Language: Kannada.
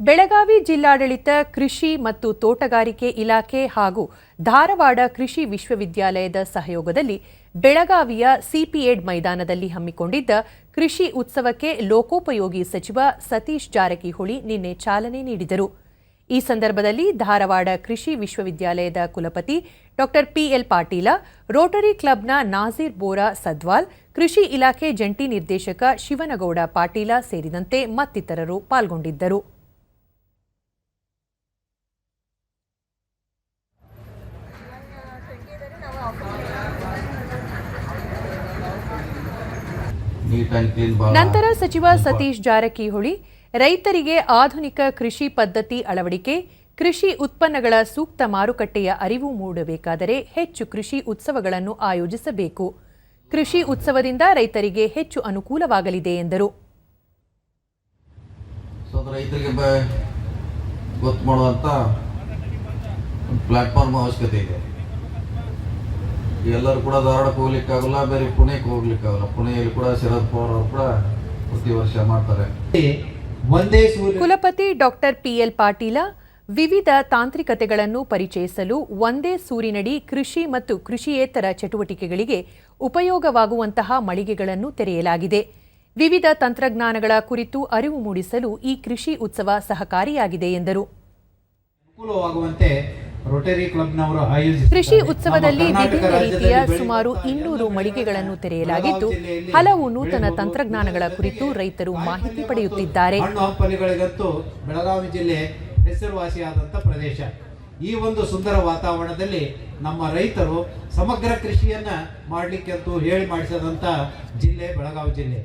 ಬೆಳಗಾವಿ ಜಿಲ್ಲಾಡಳಿತ ಕೃಷಿ ಮತ್ತು ತೋಟಗಾರಿಕೆ ಇಲಾಖೆ ಹಾಗೂ ಧಾರವಾಡ ಕೃಷಿ ವಿಶ್ವವಿದ್ಯಾಲಯದ ಸಹಯೋಗದಲ್ಲಿ ಬೆಳಗಾವಿಯ ಸಿಪಿಎಡ್ ಮೈದಾನದಲ್ಲಿ ಹಮ್ಮಿಕೊಂಡಿದ್ದ ಕೃಷಿ ಉತ್ಸವಕ್ಕೆ ಲೋಕೋಪಯೋಗಿ ಸಚಿವ ಸತೀಶ್ ಜಾರಕಿಹೊಳಿ ನಿನ್ನೆ ಚಾಲನೆ ನೀಡಿದರು. ಈ ಸಂದರ್ಭದಲ್ಲಿ ಧಾರವಾಡ ಕೃಷಿ ವಿಶ್ವವಿದ್ಯಾಲಯದ ಕುಲಪತಿ ಡಾ ಪಿಎಲ್ ಪಾಟೀಲ, ರೋಟರಿ ಕ್ಲಬ್ನ ನಾಜೀರ್ ಬೋರಾ ಸದ್ವಾಲ್, ಕೃಷಿ ಇಲಾಖೆ ಜಂಟಿ ನಿರ್ದೇಶಕ ಶಿವನಗೌಡ ಪಾಟೀಲ ಸೇರಿದಂತೆ ಮತ್ತಿತರರು ಪಾಲ್ಗೊಂಡಿದ್ದರು. ನಂತರ ಸಚಿವ ಸತೀಶ್ ಜಾರಕಿಹೊಳಿ, ರೈತರಿಗೆ ಆಧುನಿಕ ಕೃಷಿ ಪದ್ಧತಿ ಅಳವಡಿಕೆ, ಕೃಷಿ ಉತ್ಪನ್ನಗಳ ಸೂಕ್ತ ಮಾರುಕಟ್ಟೆಯ ಅರಿವು ಮೂಡಬೇಕಾದರೆ ಹೆಚ್ಚು ಕೃಷಿ ಉತ್ಸವಗಳನ್ನು ಆಯೋಜಿಸಬೇಕು. ಕೃಷಿ ಉತ್ಸವದಿಂದ ರೈತರಿಗೆ ಹೆಚ್ಚು ಅನುಕೂಲವಾಗಲಿದೆ ಎಂದರು. ಪ್ಲ್ಯಾಟ್ಫಾರ್ಮ್ ಅವಶ್ಯಕತೆ ಇದೆ. ಎಲ್ಲರೂ ಕೂಡ ಧಾರವಾಡಕ್ಕೆ ಹೋಗ್ಲಿಕ್ಕಾಗಲ್ಲ ಬೇರೆ ಪುಣೆಗೆ ಹೋಗ್ಲಿಕ್ಕಾಗಲ್ಲ. ಪುಣೆಯಲ್ಲಿ ಕೂಡ ಶರದ್ ಪವಾರ್ ಅವರು ಕೂಡ ಪ್ರತಿ ವರ್ಷ ಮಾಡ್ತಾರೆ. ಒಂದೇ ಕುಲಪತಿ ಡಾಕ್ಟರ್ ಪಿ ಎಲ್ ಪಾಟೀಲ ವಿವಿಧ ತಾಂತ್ರಿಕತೆಗಳನ್ನು ಪರಿಚಯಿಸಲು ಒಂದೇ ಸೂರಿನಡಿ ಕೃಷಿ ಮತ್ತು ಕೃಷಿಯೇತರ ಚಟುವಟಿಕೆಗಳಿಗೆ ಉಪಯೋಗವಾಗುವಂತಹ ಮಳಿಗೆಗಳನ್ನು ತೆರೆಯಲಾಗಿದೆ. ವಿವಿಧ ತಂತ್ರಜ್ಞಾನಗಳ ಕುರಿತು ಅರಿವು ಮೂಡಿಸಲು ಈ ಕೃಷಿ ಉತ್ಸವ ಸಹಕಾರಿಯಾಗಿದೆ ಎಂದರು. ಕೃಷಿ ಉತ್ಸವದಲ್ಲಿ ವಿಭಿನ್ನ ರೀತಿಯ ಸುಮಾರು ಇನ್ನೂರು ಮಳಿಗೆಗಳನ್ನು ತೆರೆಯಲಾಗಿದ್ದು ಹಲವು ನೂತನ ತಂತ್ರಜ್ಞಾನಗಳ ಕುರಿತು ರೈತರು ಮಾಹಿತಿ ಪಡೆಯುತ್ತಿದ್ದಾರೆ. ಬೆಳಗಾವಿ ಜಿಲ್ಲೆ ಹೆಸರುವಾಸಿಯಾದಂಥ ಪ್ರದೇಶ. ಈ ಒಂದು ಸುಂದರ ವಾತಾವರಣದಲ್ಲಿ ನಮ್ಮ ರೈತರು ಸಮಗ್ರ ಕೃಷಿಯನ್ನ ಮಾಡಲಿಕ್ಕೆ ಅಂತೂ ಹೇಳಿ ಮಾಡಿಸದಂತ ಜಿಲ್ಲೆ ಬೆಳಗಾವಿ ಜಿಲ್ಲೆ.